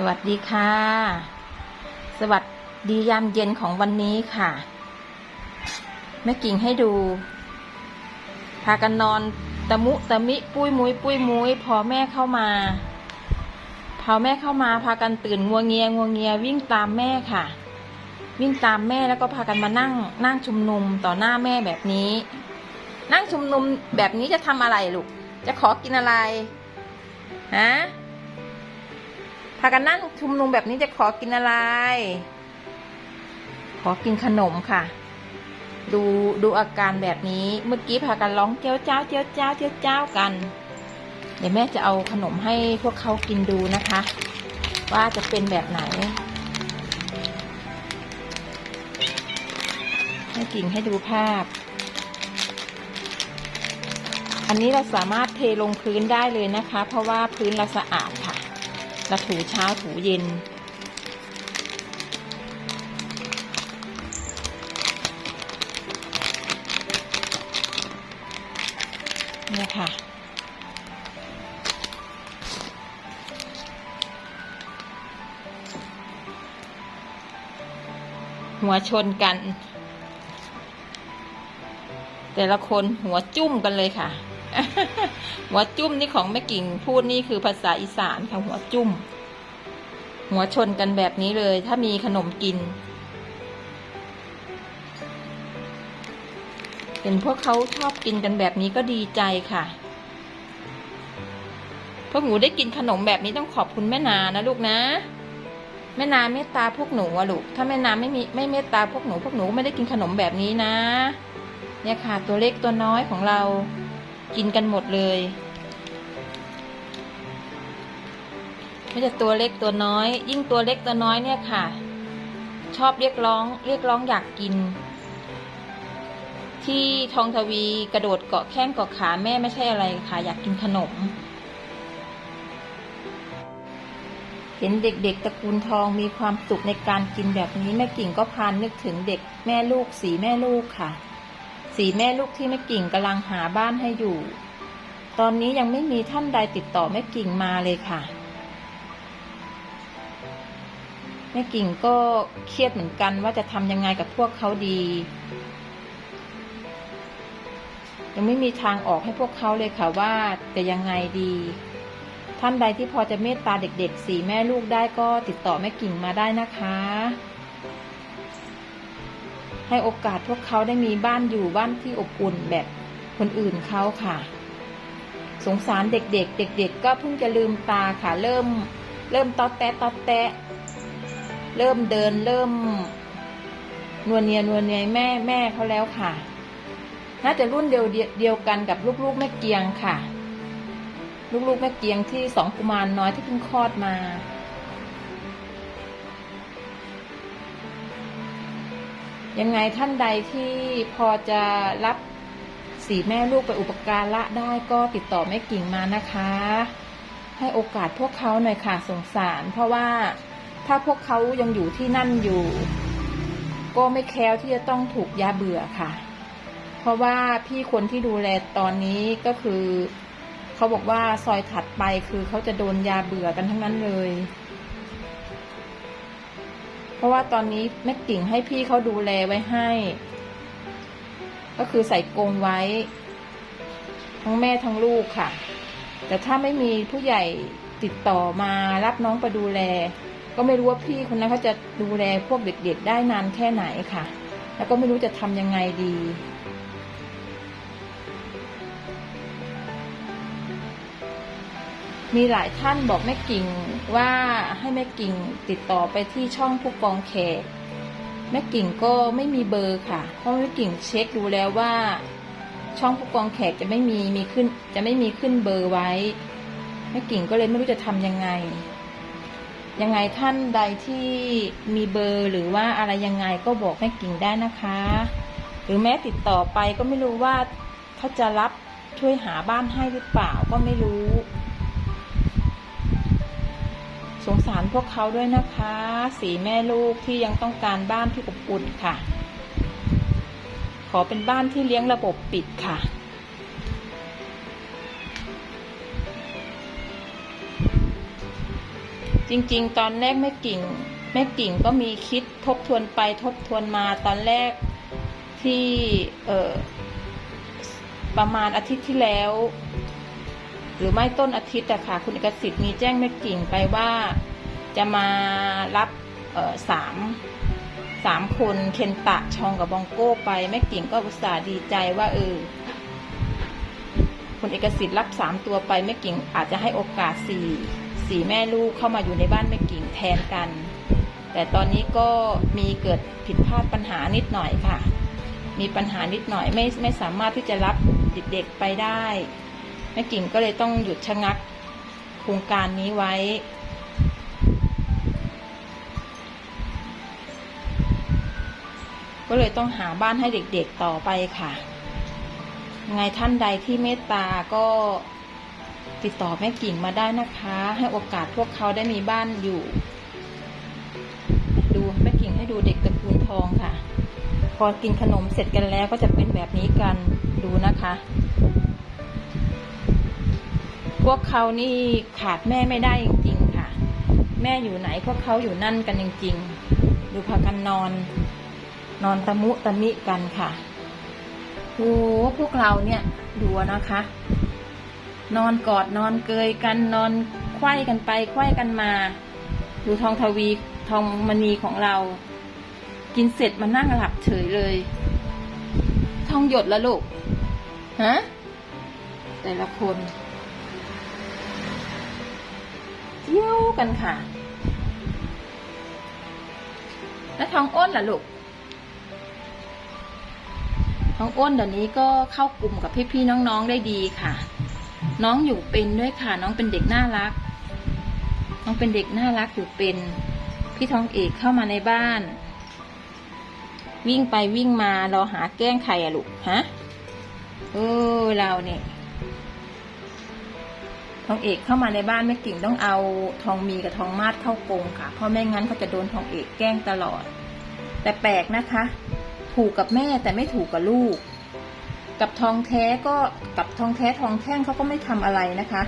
สวัสดีค่ะ สวัสดียามเย็นของวันนี้ค่ะ แม่กิ่งให้ดู พากันนอนตะมุตะมิปุ้ยมุ้ยปุ้ยมุ้ยพอแม่เข้ามาพอแม่เข้ามาพากันตื่นงัวเงียงัวเงียวิ่งตามแม่ค่ะ วิ่งตามแม่แล้วก็พากันมานั่งนั่งชุมนุมต่อหน้าแม่แบบนี้ นั่งชุมนุมแบบนี้จะทำอะไรลูกจะขอกินอะไรฮะ พากันนั่งชุมนุมแบบนี้จะขอกินอะไร ขอกินขนมค่ะ ดูดูอาการแบบนี้ เมื่อกี้พากันร้องเจ้าเจ้าเจ้าเจ้าเจ้าเจ้ากัน เดี๋ยวแม่จะเอาขนมให้พวกเขากินดูนะคะ ว่าจะเป็นแบบไหน ให้กิ่งให้ดูภาพ อันนี้เราสามารถเทลงพื้นได้เลยนะคะ เพราะว่าพื้นเราสะอาดค่ะ เราถูเช้าถูเย็น เนี่ยค่ะ หัวชนกัน แต่ละคนหัวจุ้มกันเลยค่ะ หัวจุ้มนี่ของแม่กิ่งพูดนี่คือภาษาอีสานค่ะหัวจุ้ม หัวชนกันแบบนี้เลย ถ้ามีขนมกินเห็นพวกเขาชอบกินกันแบบนี้ก็ดีใจค่ะ พวกหนูได้กินขนมแบบนี้ต้องขอบคุณแม่นานะลูกนะแม่นาเมตตาพวกหนูอะลูก ถ้าแม่นาไม่มีไม่เมตตาพวกหนู พวกหนูไม่ได้กินขนมแบบนี้นะ เนี่ยค่ะ ตัวเล็กตัวน้อยของเรา กินกันหมดเลยไม่จะตัวเล็กตัวน้อย ยิ่งตัวเล็กตัวน้อยเนี่ยค่ะ ชอบเรียกร้อง เรียกร้องอยากกิน ที่ทองทวีกระโดดเกาะแข้งเกาะขาแม่ไม่ใช่อะไรค่ะ อยากกินขนม เห็นเด็กๆตระกูลทองมีความสุขในการกินแบบนี้แม่กิ่งก็พานนึกถึงเด็กแม่ลูกสีแม่ลูกค่ะ สีแม่ลูกที่แม่กิ่งกำลังหาบ้านให้อยู่ ตอนนี้ยังไม่มีท่านใดติดต่อแม่กิ่งมาเลยค่ะ แม่กิ่งก็เครียดเหมือนกันว่าจะทำยังไงกับพวกเขาดี ยังไม่มีทางออกให้พวกเขาเลยค่ะว่าจะยังไงดี ท่านใดที่พอจะเมตตาเด็กๆสี่แม่ลูกได้ก็ติดต่อแม่กิ่งมาได้นะคะ ให้โอกาสพวกเขาได้มีบ้านอยู่บ้านที่อบอุ่นแบบคนอื่นเขาค่ะ สงสารเด็กๆ เด็กๆก็เพิ่งจะลืมตาค่ะ เริ่ม เริ่มตอแตะตอแตะ เริ่มเดินเริ่มนวลเนียนวลเนียแม่แม่เขาแล้วค่ะ น่าจะรุ่นเดียวเดียวกันกับลูกๆแม่เกียงค่ะ ลูกๆแม่เกียงที่สองกุมารน้อยที่เพิ่งคลอดมา ยังไงท่านใดที่พอจะรับสีแม่ลูกไปอุปการะได้ก็ติดต่อแม่กิ่งมานะคะ ให้โอกาสพวกเขาหน่อยค่ะสงสาร เพราะว่าถ้าพวกเขายังอยู่ที่นั่นอยู่ ก็ไม่แคล้วที่จะต้องถูกยาเบื่อค่ะ เพราะว่าพี่คนที่ดูแลตอนนี้ก็คือ เขาบอกว่าซอยถัดไปคือเขาจะโดนยาเบื่อกันทั้งนั้นเลย เพราะว่าตอนนี้แม่กิ่งให้พี่เขาดูแลไว้ให้ ก็คือใส่กรงไว้ ทั้งแม่ทั้งลูกค่ะ แต่ถ้าไม่มีผู้ใหญ่ติดต่อมารับน้องไปดูแล ก็ไม่รู้ว่าพี่คนนั้นเขาจะดูแลพวกเด็กๆได้นานแค่ไหนค่ะ แล้วก็ไม่รู้จะทำยังไงดี มีหลายท่านบอกแม่กิ่งว่าให้แม่กิ่งติดต่อไปที่ช่องผู้กองแขกแม่กิ่งก็ไม่มีเบอร์ค่ะ เพราะแม่กิ่งเช็คดูแล้วว่า ช่องผู้กองแขกจะไม่มีมีขึ้น จะไม่มีขึ้นเบอร์ไว้แม่กิ่งก็เลยไม่รู้จะทำยังไง ยังไงท่านใดที่มีเบอร์หรือว่าอะไรยังไงก็บอกแม่กิ่งได้นะคะ หรือแม้ติดต่อไปก็ไม่รู้ว่าเขาจะรับช่วยหาบ้านให้หรือเปล่าก็ไม่รู้ สารพวกเขาด้วยนะคะ สีแม่ลูกที่ยังต้องการบ้านที่อบอุ่นค่ะ ขอเป็นบ้านที่เลี้ยงระบบปิดค่ะ จริงๆ ตอนแรกแม่กิ่งแม่กิ่งก็มีคิดทบทวนไปทบทวนมาตอนแรกที่เออประมาณอาทิตย์ที่แล้ว หรือไม่ต้นอาทิตย์อะค่ะ คุณเอกสิทธิ์มีแจ้งแม่กิ่งไปว่า จะมารับสามสามคนเคนตะชองกับบองโก้ไปแม่กิ่งก็อุตส่าห์ดีใจว่าเออคุณเอกสิทธิ์รับสามตัวไปแม่กิ่งอาจจะให้โอกาสสี่สี่แม่ลูกเข้ามาอยู่ในบ้านแม่กิ่งแทนกัน แต่ตอนนี้ก็มีเกิดผิดพลาดปัญหานิดหน่อยค่ะ มีปัญหานิดหน่อยไม่ไม่สามารถที่จะรับเด็กๆไปได้แม่กิ่งก็เลยต้องหยุดชะงักโครงการนี้ไว้ ก็เลยต้องหาบ้านให้เด็กๆต่อไปค่ะไงท่านใดที่เมตตาก็ติดต่อแม่กิ่งมาได้นะคะ ให้โอกาสพวกเขาได้มีบ้านอยู่ ดูแม่กิ่งให้ดูเด็กตระกูลทองค่ะ พอกินขนมเสร็จกันแล้วก็จะเป็นแบบนี้กันดูนะคะ พวกเขานี่ขาดแม่ไม่ได้จริง ๆ ค่ะ แม่อยู่ไหนพวกเขาอยู่นั่นกันจริง ๆ ดูพากันนอน นอนตะมุตะมิกันค่ะโอ้พวกเราเนี่ยดูนะคะ นอนกอดนอนเกยกันนอนไขว้กันไปไขว้กันมา ดูทองทวีทองมณีของเรา กินเสร็จมานั่งหลับเฉยเลย ทองหยดละลูกฮะแต่ละคนเที่ยวกันค่ะ แล้วทองอ้นล่ะลูก ทองอ้นเดี๋ยวนี้ก็เข้ากลุ่มกับพี่ๆน้องๆได้ดีค่ะ น้องอยู่เป็นด้วยค่ะ น้องเป็นเด็กน่ารัก น้องเป็นเด็กน่ารักอยู่เป็น พี่ทองเอกเข้ามาในบ้าน วิ่งไปวิ่งมาเราหาแกล้งใครอะลูกฮะเออเราเนี่ยทองเอกเข้ามาในบ้านแม่กิ่งต้องเอาทองมีกับทองมาดเข้ากรงค่ะ เพราะไม่งั้นเขาจะโดนทองเอกแกล้งตลอด แต่แปลกนะคะ ถูกกับแม่แต่ไม่ถูกกับลูก กับทองแท้ก็กับทองแท้ทองแท่งเขาก็ไม่ทำอะไรนะคะ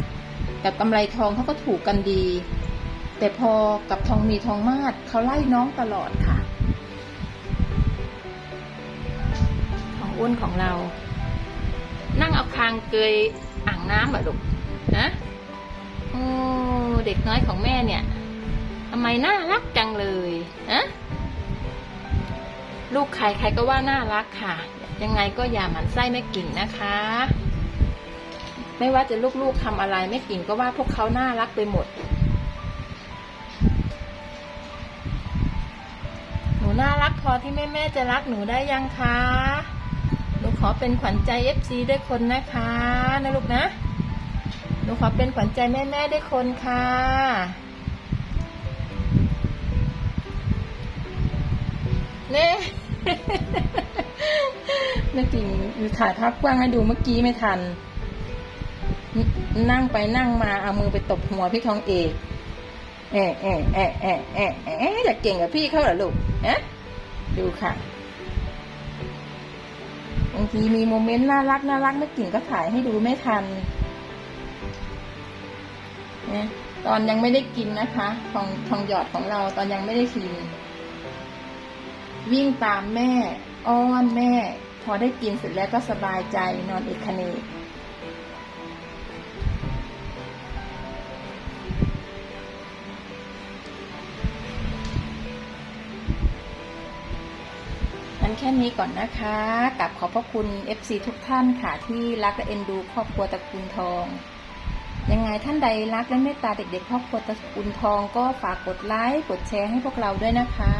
กับกำไรทองเขาก็ถูกกันดี แต่พอกับทองมีทองมาดเขาไล่น้องตลอดค่ะ ของอ้วนของเรา นั่งเอาคางเกยอ่างน้ำแบบลูกนะโอ้เด็กน้อยของแม่เนี่ยทำไมน่ารักจังเลยนะ ลูกใครใครก็ว่าน่ารักค่ะ ยังไงก็อย่าหมันไส้แม่กิ่งนะคะ ไม่ว่าจะลูกๆทำอะไรแม่กิ่งก็ว่าพวกเขาน่ารักไปหมด หนูน่ารักพอที่แม่แม่ๆจะรักหนูได้ยังคะหนูขอเป็นขวัญใจเอฟซีด้วยคนนะคะนะลูกนะ หนูขอเป็นขวัญใจแม่แม่ๆด้วยคนค่ะ เน่แม่กิ่งถ่ายภาพกว้างให้ดูเมื่อกี้ไม่ทัน นั่งไปนั่งมาเอามือไปตบหัวพี่ทองเอกแอะแอะแอะแอะแอะแอะอยากเก่งกับพี่เขาเหรอลูกเอะดูค่ะบางทีมีโมเมนต์น่ารักน่ารักแม่กิ่งก็ถ่ายให้ดูไม่ทันตอนยังไม่ได้กินนะคะทองทองหยอดของเราตอนยังไม่ได้กิน วิ่งตามแม่ อ้อนแม่ พอได้กินเสร็จแล้วก็สบายใจนอนเอกเนกนั้นแค่นี้ก่อนนะคะกับขอบพระคุณ FC ทุกท่านค่ะที่รักและเอ็นดูครอบครัวตระกูลทอง ยังไงท่านใดรักและเมตตาเด็กๆครอบครัวตระกูลทองก็ฝากกดไลค์กดแชร์ให้พวกเราด้วยนะคะ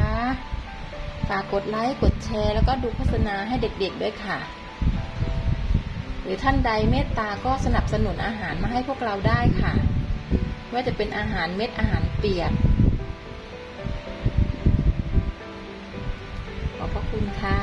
ฝากกดไลค์กดแชร์ แล้วก็ดูโฆษณาให้เด็กๆด้วยค่ะ หรือท่านใดเมตตาก็สนับสนุนอาหารมาให้พวกเราได้ค่ะไม่ว่าจะเป็นอาหารเม็ดอาหารเปียกขอบพระคุณค่ะ